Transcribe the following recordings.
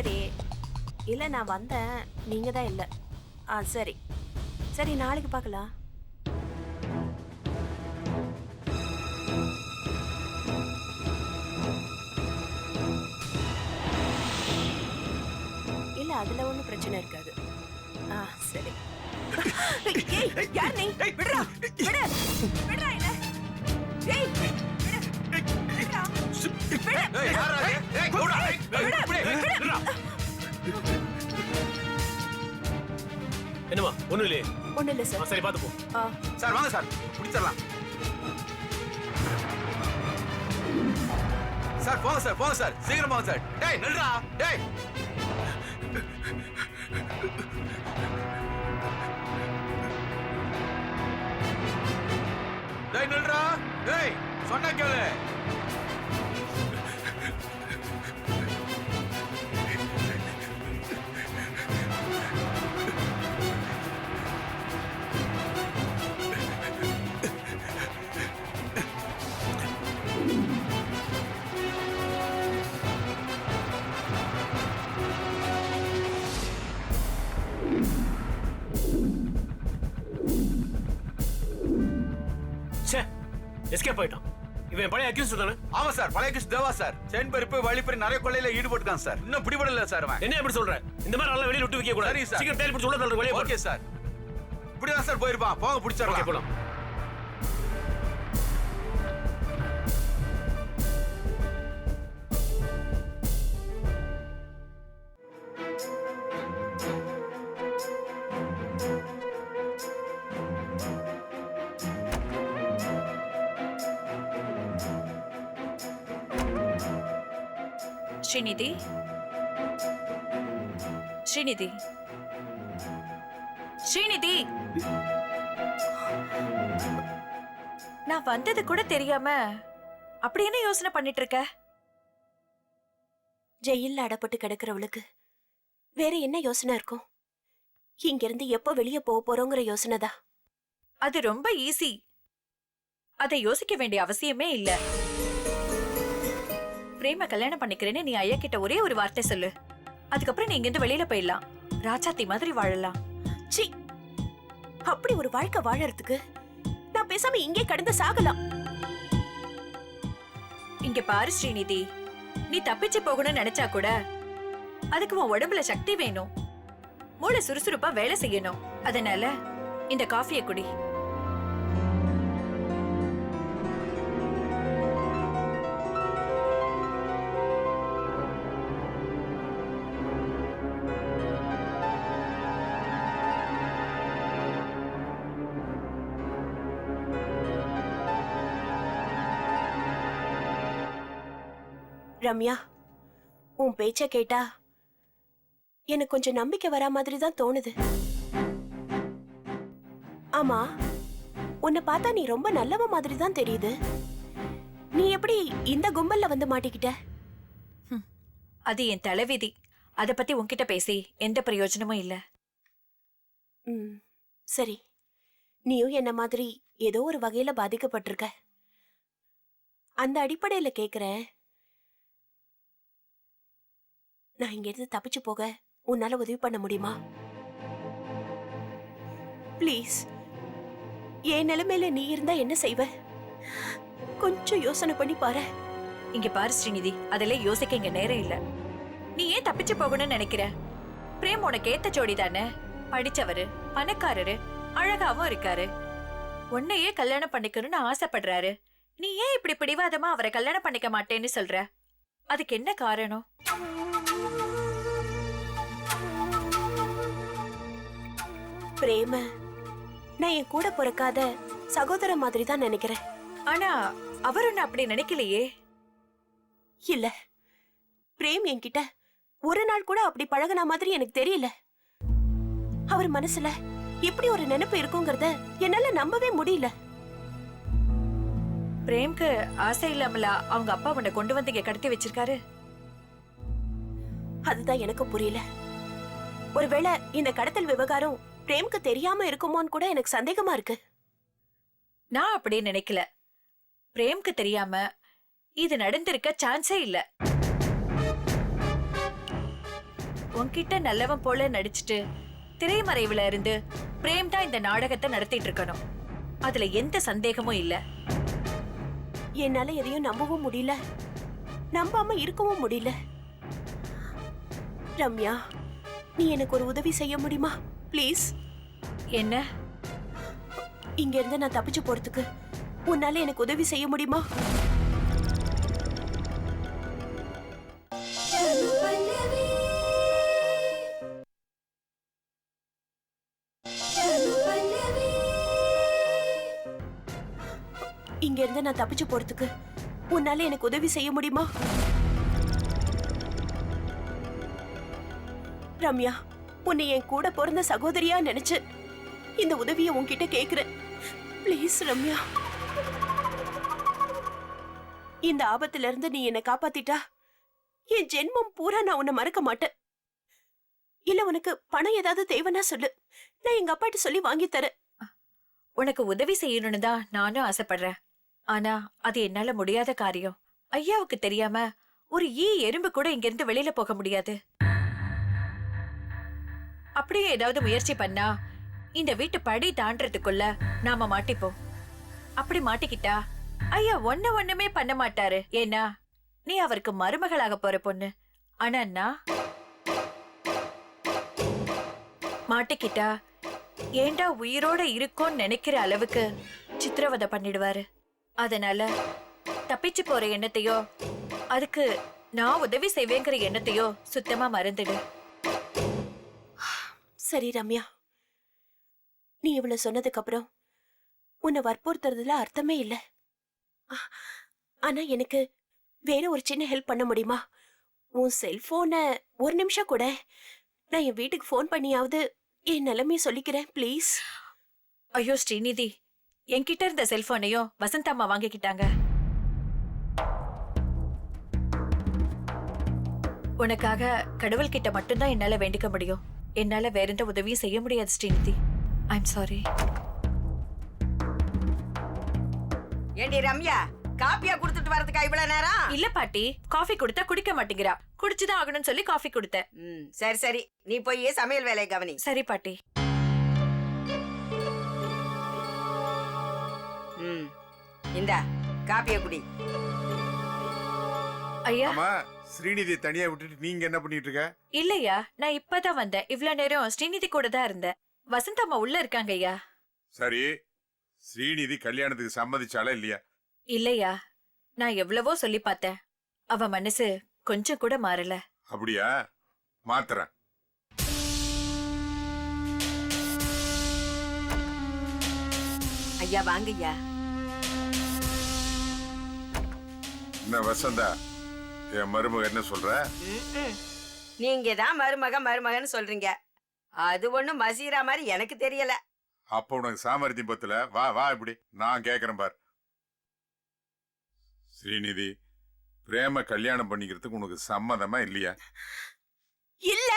சரி. இல்லை நான் வந்தேன். நீங்கள் தான் இல்லை. ஆ சரி. சரி நாளைக்கு பார்க்கலாம். இல்லை அதில் ஒன்றும் பிரச்சனை இருக்காது. ஆ சரி. ஏய் யார் நீ? விடுடா விடு. விடுடா என்ன? ஏய் விடு. விடுடா விடு. என்னம்மா ஒண்ணும் இல்லையே? ஒண்ணும் இல்ல சார். சரி பாத்து போ. ஆ. சார் வாங்க சார். பிடிச்சிடலாம் சார் போங்க சார் போங்க சார். சீக்கிரம் போங்க சார். டேய் நில்றா. டேய். டேய் நில்றா. டேய் சொன்ன கேளு. எஸ்கேப் ஆயிட்டான். இவன் பழைய அக்யூஸ் தானே? ஆமா சார் பழைய கிருஷ்ண தேவா சார். செயின் பருப்பு வழிப்பறி நிறைய கொள்ளையில ஈடுபட்டுக்கான் சார். இன்னும் பிடிபடல சார் அவன். என்ன எப்படி சொல்ற? இந்த மாதிரி நல்லா வெளியில விட்டு வைக்க கூடாது. சீக்கிரம் தேடி பிடிச்சு உள்ள வெளியே ஓகே சார். இப்படிதான் சார் போயிருப்பான். ஓகே பிடிச்சிடலாம். போலாம். ஸ்ரீநிதி. ஸ்ரீநிதி. ஸ்ரீநிதி! நான் வந்தது கூட தெரியாம அப்படி என்ன யோசனை பண்ணிட்டு இருக்க ஜெயில்ல அடப்பட்டு கிடக்கிறவளுக்கு வேற என்ன யோசனை இருக்கும்? இங்க இருந்து எப்போ வெளியே போக போறோங்கிற யோசனை தான் அது ரொம்ப ஈஸி அதை யோசிக்க வேண்டிய அவசியமே இல்ல. பிரேம கல்யாணம் பண்ணிக்கிறேன்னு நீ ஐயா கிட்ட ஒரே ஒரு வார்த்தை சொல்லு. அதுக்கப்புறம் நீ இங்கிருந்து வெளியில போயிடலாம். ராஜாத்தி மாதிரி வாழலாம். சி அப்படி ஒரு வாழ்க்கை வாழறதுக்கு நான் பேசாம இங்கே கடந்து சாகலாம். இங்க பாரு ஸ்ரீநிதி. நீ தப்பிச்சு போகணும்னு நினைச்சா கூட அதுக்கு உன் உடம்புல சக்தி வேணும். மூளை சுறுசுறுப்பா வேலை செய்யணும். அதனால இந்த காஃபியை குடி. ரம்யா உன் பேச்ச கேட்டா எனக்கு கொஞ்சம் நம்பிக்கை வரா மாதிரி தான் தோணுது. ஆமா உன்னை பார்த்தா நீ ரொம்ப நல்லவ மாதிரி தான் தெரியுது. நீ எப்படி இந்த கும்பல்ல வந்து மாட்டிக்கிட்ட? அது என் தலைவிதி. அத பத்தி உன்கிட்ட பேசி எந்த பிரயோஜனமும் இல்ல. ம் சரி. நீயும் என்ன மாதிரி ஏதோ ஒரு வகையில பாதிக்கப்பட்டிருக்க. அந்த அடிப்படையில கேக்குறேன். நான் இங்கேருந்து தப்பிச்சு போக உன்னால உதவி பண்ண முடியுமா? ப்ளீஸ் என் நிலைமையில நீ இருந்தா என்ன செய்வ? கொஞ்சம் யோசனை பண்ணி பாரு. இங்க பாரு ஸ்ரீநிதி அதெல்லாம் யோசிக்க இங்க நேரம் இல்ல. நீ ஏன் தப்பிச்சு போகணும்னு நினைக்கிற? பிரேம் உனக்கு ஏத்த ஜோடி தானே? படிச்சவரு பணக்காரரு அழகாவும் இருக்காரு. உன்னையே கல்யாணம் பண்ணிக்கணும்னு ஆசைப்படுறாரு. நீ ஏன் இப்படி பிடிவாதமா அவரை கல்யாணம் பண்ணிக்க மாட்டேன்னு சொல்ற? அதுக்கு என்ன காரணம்? பிரேம நான் என் கூட பிறக்காத சகோதர மாதிரி தான் நினைக்கிறேன். ஆனா அவர் உன்னை அப்படி நினைக்கலையே. இல்ல. பிரேம் என்கிட்ட ஒரு நாள் கூட அப்படி பழகுன மாதிரி எனக்கு தெரியல. அவர் மனசுல இப்படி ஒரு நினைப்பு இருக்குங்கிறத என்னால நம்பவே முடியல. பிரேம்க்கு ஆசை இல்லாமலா அவங்க அப்பா உன்னை கொண்டு வந்து இங்க கடத்தி வச்சிருக்காரு? அதுதான் எனக்கு புரியல. ஒருவேளை இந்த கடத்தல் விவகாரம் பிரேம்க்கு தெரியாம இருக்குமோன்னு கூட எனக்கு சந்தேகமா இருக்கு. நான் அப்படி நினைக்கல. பிரேம்க்கு தெரியாம இது நடந்திருக்க சான்ஸே இல்ல. உன்கிட்ட நல்லவன் போல நடிச்சிட்டு திரைமறைவுல இருந்து பிரேம் தான் இந்த நாடகத்தை நடத்திட்டு இருக்கணும். அதுல எந்த சந்தேகமும் இல்ல. என்னால எதையும் நம்பவும் முடியல. நம்பாம இருக்கவும் முடியல. ரம்யா நீ எனக்கு ஒரு உதவி செய்ய முடியுமா? ப்ளீஸ் என்ன? இங்க இருந்து நான் தப்பிச்சு போறதுக்கு உன்னால எனக்கு உதவி செய்ய முடியுமா? இங்க இருந்து நான் தப்பிச்சு போறதுக்கு உன்னால எனக்கு உதவி செய்ய முடியுமா? ரம்யா உன்னை என் கூட பிறந்த சகோதரியா நினைச்சு இந்த உதவியை உன்கிட்ட கேக்குறேன். ப்ளீஸ் ரம்யா. இந்த ஆபத்துல இருந்து நீ என்னை காப்பாத்திட்டா? என் ஜென்மம் பூரா நான் உன்னை மறக்க மாட்டேன். இல்ல உனக்கு பணம் ஏதாவது தேவைன்னா சொல்லு. நான் எங்க அப்பாட்ட சொல்லி வாங்கி தரேன். உனக்கு உதவி செய்யணும்னு தான் நானும் ஆசைப்படுறேன். ஆனா அது என்னால முடியாத காரியம். ஐயாவுக்கு தெரியாம ஒரு ஈ எறும்பு கூட இங்க இருந்து வெளியில போக முடியாது. அப்படியே ஏதாவது முயற்சி பண்ணா இந்த வீட்டு படி தாண்டறதுக்குள்ள நாம மாட்டிப்போம். அப்படி மாட்டிக்கிட்டா ஐயா ஒண்ணு ஒண்ணுமே பண்ண மாட்டாரு. ஏன்னா நீ அவருக்கு மருமகளாக போற பொண்ணு. ஆனா நான் மாட்டிக்கிட்டா ஏண்டா உயிரோட இருக்கோன்னு நினைக்கிற அளவுக்கு சித்திரவதை பண்ணிடுவாரு. அதனால தப்பிச்சு போற எண்ணத்தையோ அதுக்கு நான் உதவி செய்வேங்கிற எண்ணத்தையோ சுத்தமா மறந்துடு. சரி ரம்யா. நீ இவ்வளவு சொன்னதுக்கு அப்புறம் உன்னை வற்புறுத்துறதுல அர்த்தமே இல்ல. ஆனா எனக்கு வேற ஒரு சின்ன ஹெல்ப் பண்ண முடியுமா? உன் செல்போனை ஒரு நிமிஷம் கூட. நான் என் வீட்டுக்கு ஃபோன் பண்ணியாவது என் நிலைமைய சொல்லிக்கிறேன் ப்ளீஸ் ஐயோ ஸ்ரீநிதி. என்கிட்ட இருந்த செல்போனையும் வசந்தம்மா வாங்கிக்கிட்டாங்க. உனக்காக கடவுள்கிட்ட மட்டும்தான் என்னால வேண்டிக்க முடியும். என்னால வேற எந்த உதவியும் செய்ய முடியாது ஸ்ரீநிதி. ஐம் சாரி ஏண்டி ரம்யா காப்பியா குடுத்துட்டு வரதுக்கா இவ்வளவு நேரம்? இல்ல பாட்டி காஃபி கொடுத்தா குடிக்க மாட்டேங்கிறா. குடிச்சுதான் ஆகணும்னு சொல்லி காஃபி கொடுத்தேன். ம் சரி சரி. நீ போய் சமையல் வேலையை கவனி. சரி பாட்டி. ம் இந்தா காப்பிய குடி. ஐயா. ஸ்ரீநிதியை தனியா விட்டுட்டு நீங்க என்ன பண்ணிட்டு இருக்க? இல்லையா நான் இப்பதான் வந்தேன். இவ்ளோ நேரம் ஸ்ரீநிதி கூட தான் இருந்தேன் வசந்தம்மா உள்ள இருக்காங்க ஐயா. சரி ஸ்ரீநிதி கல்யாணத்துக்கு சம்மதிச்சாலா இல்லையா? இல்லையா நான் எவ்வளவோ சொல்லி பார்த்தேன். அவ மனசு கொஞ்சம் கூட மாறல. அப்படியா? மாத்துறேன். ஐயா வாங்க ஐயா. என்ன வசந்தா? என் மருமக என்ன சொல்ற. நீங்க தான் மருமக மருமகன்னு சொல்றீங்க. அது ஒண்ணும் மசீரா மாதிரி எனக்கு தெரியல. அப்ப உனக்கு சாமர்த்தியம் பத்தல? வா வா இப்படி. நான் கேக்குறேன் பார். ஸ்ரீநிதி பிரேம கல்யாணம் பண்ணிக்கிறதுக்கு உனக்கு சம்மதமா இல்லையா? இல்ல.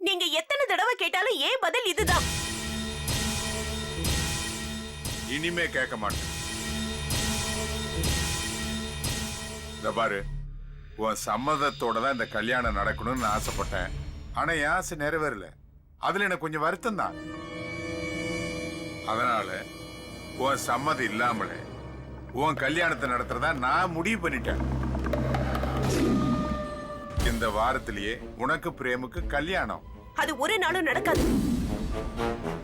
நீங்க எத்தனை தடவை கேட்டாலும் ஏன் பதில் இதுதான்? இனிமே கேட்க மாட்டேன். பாரு உன் சம்மதத்தோட தான் இந்த கல்யாணம் நடக்கணும்னு நான் ஆசைப்பட்டேன். ஆனா என் ஆசை நிறைவேறல. அதுல எனக்கு கொஞ்சம் வருத்தம் தான் அதனால உன் சம்மதம் இல்லாமலே உன் கல்யாணத்தை நடத்துறதா நான் முடிவு பண்ணிட்டேன். இந்த வாரத்திலேயே உனக்கு பிரேமுக்கு கல்யாணம். அது ஒரு நாளும் நடக்காது.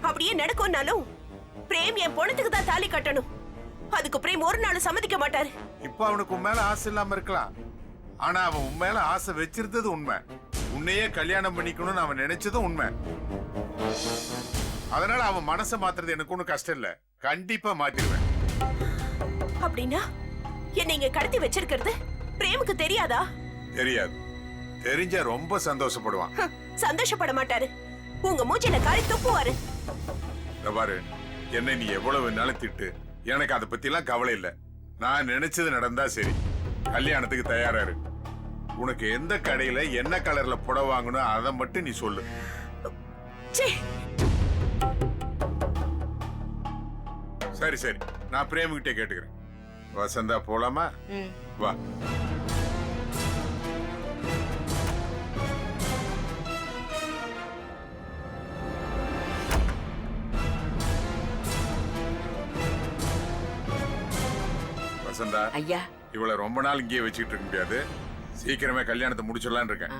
அப்படியே நடக்கும்னாலும் பிரேம் என் பொணத்துக்கு தான் தாலி கட்டணும். அதுக்கு பிரேம் ஒரு நாள் சம்மதிக்க மாட்டாரு. இப்போ அவனுக்கு மேல ஆசை இல்லாம இருக்கலாம். ஆனா அவன் உன் மேல ஆசை வச்சிருந்தது உண்மை. உன்னையே கல்யாணம் பண்ணிக்கணும்னு அவன் நினைச்சதும் உண்மை. அதனால அவன் மனசை மாத்துறது எனக்கு ஒண்ணும் கஷ்டம் இல்ல. கண்டிப்பா மாத்திருவேன். அப்படின்னா என்னை இங்க கடத்தி வச்சிருக்கிறது பிரேமுக்கு தெரியாதா? தெரியாது. தெரிஞ்சா ரொம்ப சந்தோஷப்படுவான். சந்தோஷப்பட மாட்டாரு. உங்க மூச்சில காரி துப்புவாரு. பாரு என்னை நீ எவ்வளவு வேணாலும் திட்டு. எனக்கு அதை பத்தி எல்லாம் கவலை இல்ல. நான் நினைச்சது நடந்தா சரி. கல்யாணத்துக்கு தயாரா இரு. உனக்கு எந்த கடையில என்ன கலர்ல புடவை வாங்கணும் அதை மட்டும் நீ சொல்லு. சரி சரி. நான் பிரேமுகிட்டே கேட்டுக்கிறேன். வசந்தா போலாமா? வா. வசந்தா ஐயா. இவளை ரொம்ப நாள் இங்கேயே வச்சுக்கிட்டு இருக்க முடியாது. சீக்கிரமே கல்யாணத்தை முடிச்சிடலான்னு இருக்கேன்.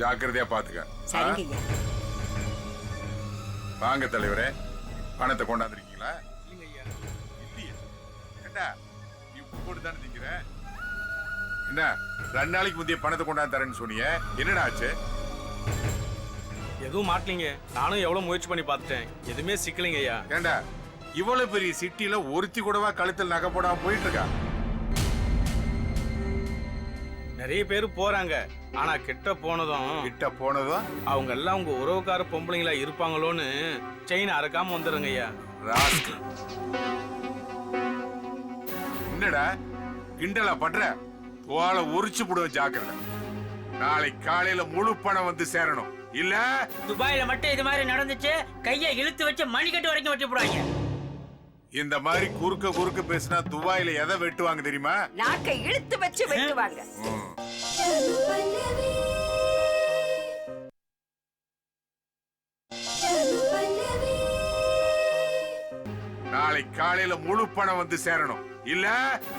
ஜாக்கிரதையா பாத்துக்க. வாங்க தலைவரே பணத்தை கொண்டாந்துருக்கீங்களா? இல்லையா. ஏண்டா இப்ப போட்டு தானே திங்கிற? என்ன ரெண்டு நாளைக்கு முந்தைய பணத்தை கொண்டாந்து தரேன்னு சொன்னீங்க என்னடா ஆச்சு? எதுவும் மாட்டலீங்க. நானும் எவ்வளவு முயற்சி பண்ணி பார்த்துட்டேன். எதுவுமே சிக்கலைங்க ஐயா. ஏண்டா இவ்வளவு பெரிய சிட்டில ஒருத்தி கூடவா கழுத்தில் நகை போடாம போயிட்டு இருக்கா? நிறைய பேர் போறாங்க. ஆனா கிட்ட போனதும் கிட்ட போனதும்? அவங்க எல்லாம் உங்க உறவுக்கார பொம்பளைங்களா இருப்பாங்களோன்னு செயின் அறக்காம வந்துடுங்க ஐயா. ராஸ்கல். என்னடா? கிண்டலா பண்ற? தோலை உரிச்சு போடுவேன் ஜாக்கிரதை. நாளை காலையில முழு பணம் வந்து சேரணும். இல்ல? துபாயில மட்டும் இது மாதிரி நடந்துச்சு கையை இழுத்து வச்சு மணிக்கட்டு வரைக்கும் வச்சு போடுவாங்க இந்த மாதிரி குறுக்க குறுக்க பேசினா துபாயில எதை வெட்டுவாங்க தெரியுமா? நாக்கை இழுத்து வச்சு வெட்டுவாங்க. நாளை காலையில முழு பணம் வந்து சேரணும். இல்ல?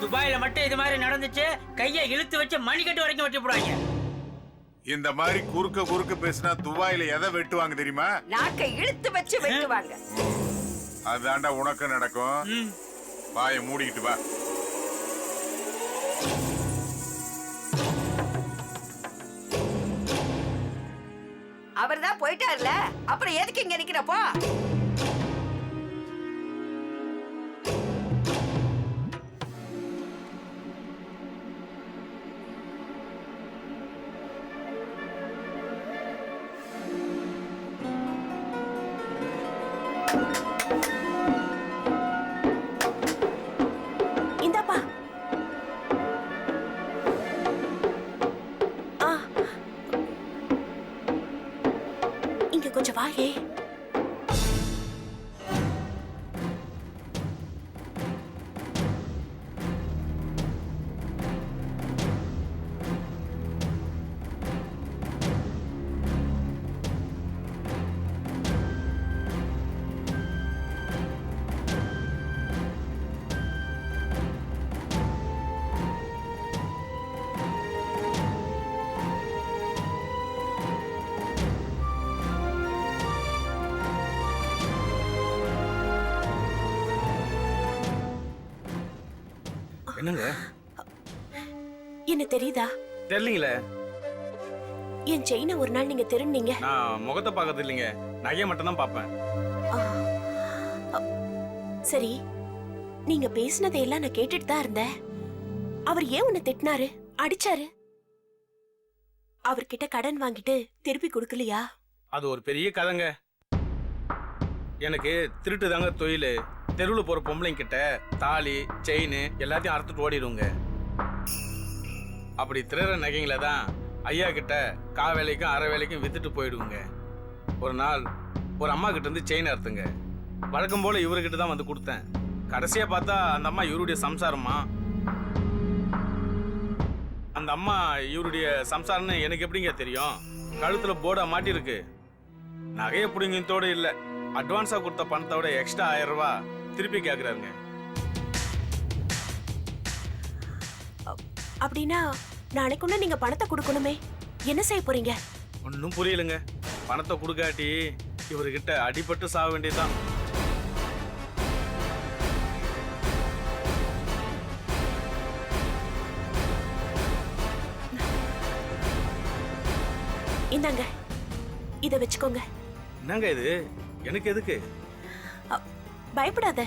துபாயில மட்டும் இது மாதிரி நடந்துச்சு கையை இழுத்து வச்சு மணிக்கட்டு வரைக்கும் வச்சு போடுவாங்க இந்த மாதிரி குறுக்க குறுக்க பேசினா துபாயில எதை வெட்டுவாங்க தெரியுமா? நாக்கை இழுத்து வச்சு வெட்டுவாங்க. அதாண்டா உனக்கு நடக்கும். வாயை மூடிக்கிட்டு வா. அவர் தான் போயிட்டார்ல. அப்புறம் எதுக்கு இங்க நிக்கிறப்போ? இங்க கொஞ்சம் வாயே என்னங்க? என்ன தெரியுதா? தெரியலீங்களே என் செயினை ஒரு நாள் நீங்க திருநீங்க நான் முகத்தை பார்க்கறது இல்லைங்க. நகையை மட்டும் தான் பார்ப்பேன் சரி நீங்க பேசினதையெல்லாம் நான் கேட்டுட்டு தான் இருந்தேன். அவர் ஏன் உன்னை திட்டினாரு? அடிச்சாரு? அவர்கிட்ட கடன் வாங்கிட்டு திருப்பி கொடுக்கலையா? அது ஒரு பெரிய கதைங்க. எனக்கு திருட்டு தாங்க தொழில். தெருவில் போகிற பொம்பளைங்க கிட்ட தாலி செயின் எல்லாத்தையும் அறுத்துட்டு ஓடிடுங்க அப்படி திருற நகைங்களை தான் ஐயா கிட்ட கா வேலைக்கும் அரை வேலைக்கும் வித்துட்டு போயிடுவோங்க. ஒரு நாள் ஒரு அம்மா கிட்ட இருந்து செயின் அறுத்துங்க. வழக்கம் போல் இவர்கிட்ட தான் வந்து கொடுத்தேன். கடைசியாக பார்த்தா அந்த அம்மா இவருடைய சம்சாரமா அந்த அம்மா இவருடைய சம்சாரம்னு எனக்கு எப்படிங்க தெரியும்? கழுத்தில் போர்டாக மாட்டிருக்கு நகையை பிடிங்கித்தோட இல்லை. அட்வான்ஸாக கொடுத்த பணத்தோட எக்ஸ்ட்ரா ஆயிரம் ரூபா. திருப்பி கேக்குறாருங்க. அப்படின்னா நாளைக்குள்ள நீங்க பணத்தை கொடுக்கணுமே. என்ன செய்ய போறீங்க? ஒன்றும் புரியலங்க. பணத்தை கொடுக்காட்டி இவர்கிட்ட அடிபட்டு சாக வேண்டியதுதான். இந்தாங்க. இத வச்சுக்கோங்க. என்னங்க இது? எனக்கு எதுக்கு? பயப்படாத.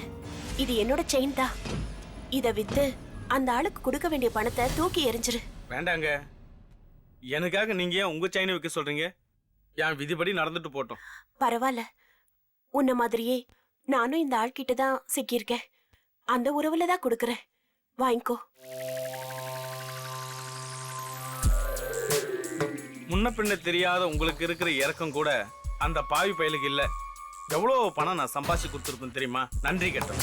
இது என்னோட செயின் தான். இத வித்து அந்த ஆளுக்கு கொடுக்க வேண்டிய பணத்தை தூக்கி எறிஞ்சிரு. வேண்டாங்க. எனக்காக நீங்க ஏன் உங்க செயினை வைக்க சொல்றீங்க? என் விதிப்படி நடந்துட்டு போட்டோம். பரவாயில்ல உன்ன மாதிரியே நானும் இந்த ஆள்கிட்ட தான் சிக்கியிருக்கேன். அந்த உறவுல தான் கொடுக்கறேன். வாங்கிக்கோ. முன்ன பின்ன தெரியாத உங்களுக்கு இருக்கிற இறக்கம் கூட அந்த பாவி பயலுக்கு இல்ல. எவ்வளோ பணம் நான் சம்பாதிச்சு கொடுத்துருப்பேன் தெரியுமா? நன்றி கேட்டேன்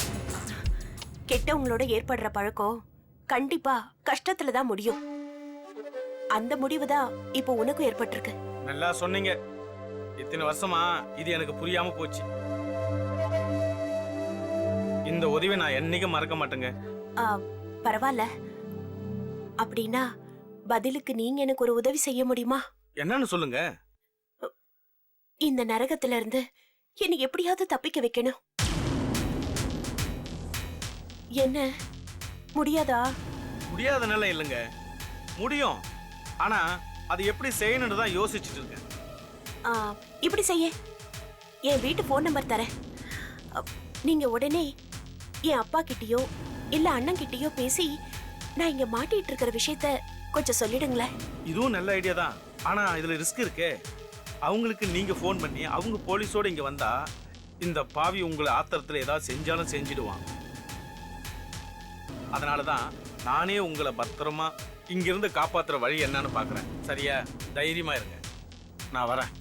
கெட்டவங்களோட ஏற்படுற பழக்கம் கண்டிப்பா கஷ்டத்துல தான் முடியும். அந்த முடிவு தான் இப்போ உனக்கும் ஏற்பட்டிருக்கு. நல்லா சொன்னீங்க. இத்தனை வருஷமா இது எனக்கு புரியாம போச்சு. இந்த உதவியை நான் என்னைக்கும் மறக்க மாட்டேங்க. ஆ, பரவாயில்ல. அப்படின்னா பதிலுக்கு நீங்க எனக்கு ஒரு உதவி செய்ய முடியுமா? என்னன்னு சொல்லுங்க. இந்த நரகத்துல இருந்து என்னை எப்படியாவது தப்பிக்க வைக்கணும். என்ன? முடியாதா? முடியாத நிலை இல்லைங்க. முடியும். ஆனா அது எப்படி செய்யணும்னு தான் யோசிச்சுட்டு இருக்கேன். ஆ, இப்படி செய்ய. என் வீட்டு ஃபோன் நம்பர் தரேன். அ, நீங்க உடனே என் அப்பா கிட்டயோ இல்ல அண்ணன் கிட்டயோ பேசி நான் இங்க மாட்டிட்டு இருக்கிற விஷயத்த கொஞ்சம் சொல்லிடுங்களேன். இதுவும் நல்ல ஐடியா தான். ஆனா இதுல ரிஸ்க் இருக்கே. அவங்களுக்கு நீங்கள் ஃபோன் பண்ணி அவங்க போலீஸோடு இங்கே வந்தால் இந்த பாவி உங்களை ஆத்திரத்தில் ஏதாவது செஞ்சாலும் செஞ்சிடுவாங்க அதனால தான் நானே உங்களை பத்திரமா இங்கிருந்து காப்பாற்றுற வழி என்னன்னு பார்க்குறேன் சரியா? தைரியமாக இருங்க. நான் வரேன்.